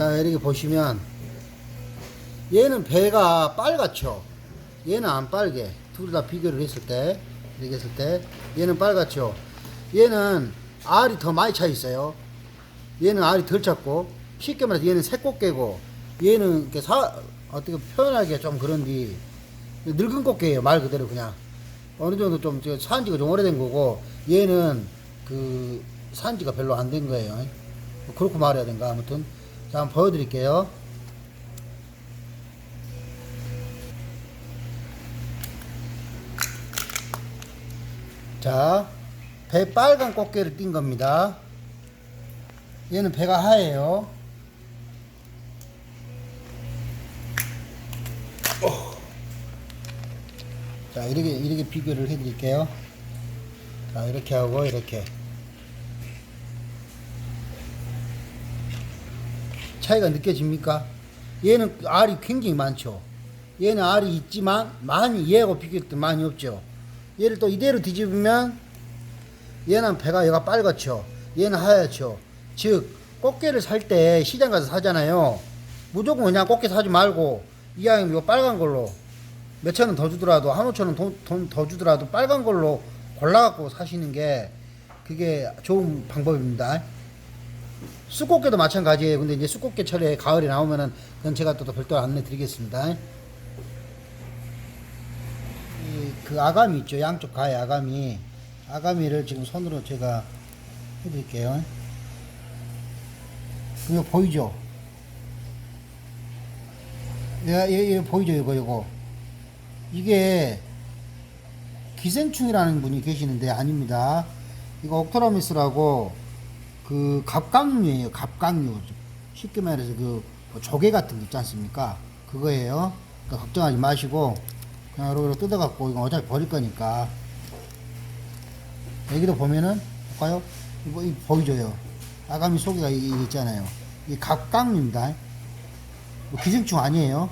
자 이렇게 보시면 얘는 배가 빨갛죠. 얘는 안 빨개. 둘 다 비교를 했을 때 이렇게 했을 때 얘는 빨갛죠. 얘는 알이 더 많이 차 있어요. 얘는 알이 덜 찼고 쉽게 말해서 얘는 새꽃게고 얘는 이렇게 사 어떻게 표현하기가 좀 그런디 늙은 꽃게예요 말 그대로 그냥. 어느 정도 좀저 산지가 좀 오래된 거고 얘는 그 산지가 별로 안 된 거예요. 뭐 그렇게 말해야 된가? 아무튼 자 한번 보여드릴게요 자, 배 빨간 꽃게를 띈 겁니다. 얘는 배가 하얘요. 자, 이렇게, 이렇게 비교를 해 드릴게요. 자, 이렇게 하고, 이렇게. 차이가 느껴집니까? 얘는 알이 굉장히 많죠. 얘는 알이 있지만, 많이, 얘하고 비교할 때 많이 없죠. 얘를 또 이대로 뒤집으면 얘는 배가 얘가 빨갛죠. 얘는 하얗죠. 즉 꽃게를 살 때 시장 가서 사잖아요. 무조건 그냥 꽃게 사지 말고 이왕 이거 빨간 걸로 몇 천 원 더 주더라도 한 오천 원돈 더 주더라도 빨간 걸로 골라갖고 사시는 게 그게 좋은 방법입니다. 쑥꽃게도 마찬가지예요. 근데 이제 쑥꽃게철에 가을에 나오면은 그건 제가 또, 또 별도로 안내 드리겠습니다. 이그 아가미 있죠. 양쪽 가에 아가미. 아가미를 지금 손으로 제가 해드릴게요. 이거 보이죠? 얘, 얘, 얘 보이죠 이거 이거. 이게 기생충이라는 분이 계시는데 아닙니다. 이거 옥토라미스라고 그 갑각류예요 갑각류 쉽게 말해서 그뭐 조개 같은 거 있지 않습니까 그거예요 그러니까 걱정하지 마시고 그냥 이렇게 뜯어갖고 이거 어차피 버릴 거니까 여기도 보면은 볼까요? 이거 이 보이죠요? 아가미 속에가 이, 이 있잖아요. 이 갑각류입니다. 뭐 기생충 아니에요.